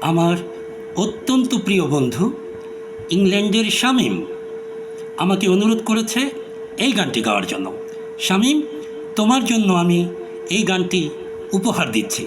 আমার অত্যন্ত প্রিয় বন্ধু, ইংল্যান্ডের শামীম আমাকে অনুরোধ করেছে এই গানটি গাওয়ার জন্য। শামীম, তোমার জন্য আমি এই গানটি উপহার দিচ্ছি।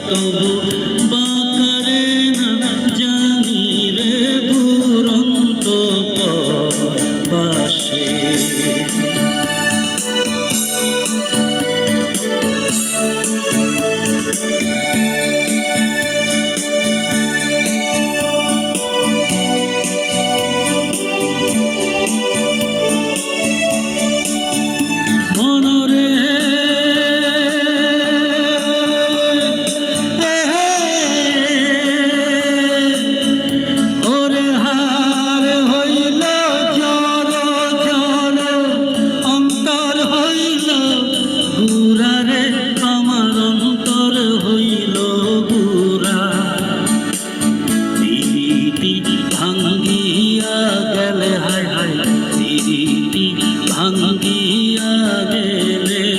তবু পেলে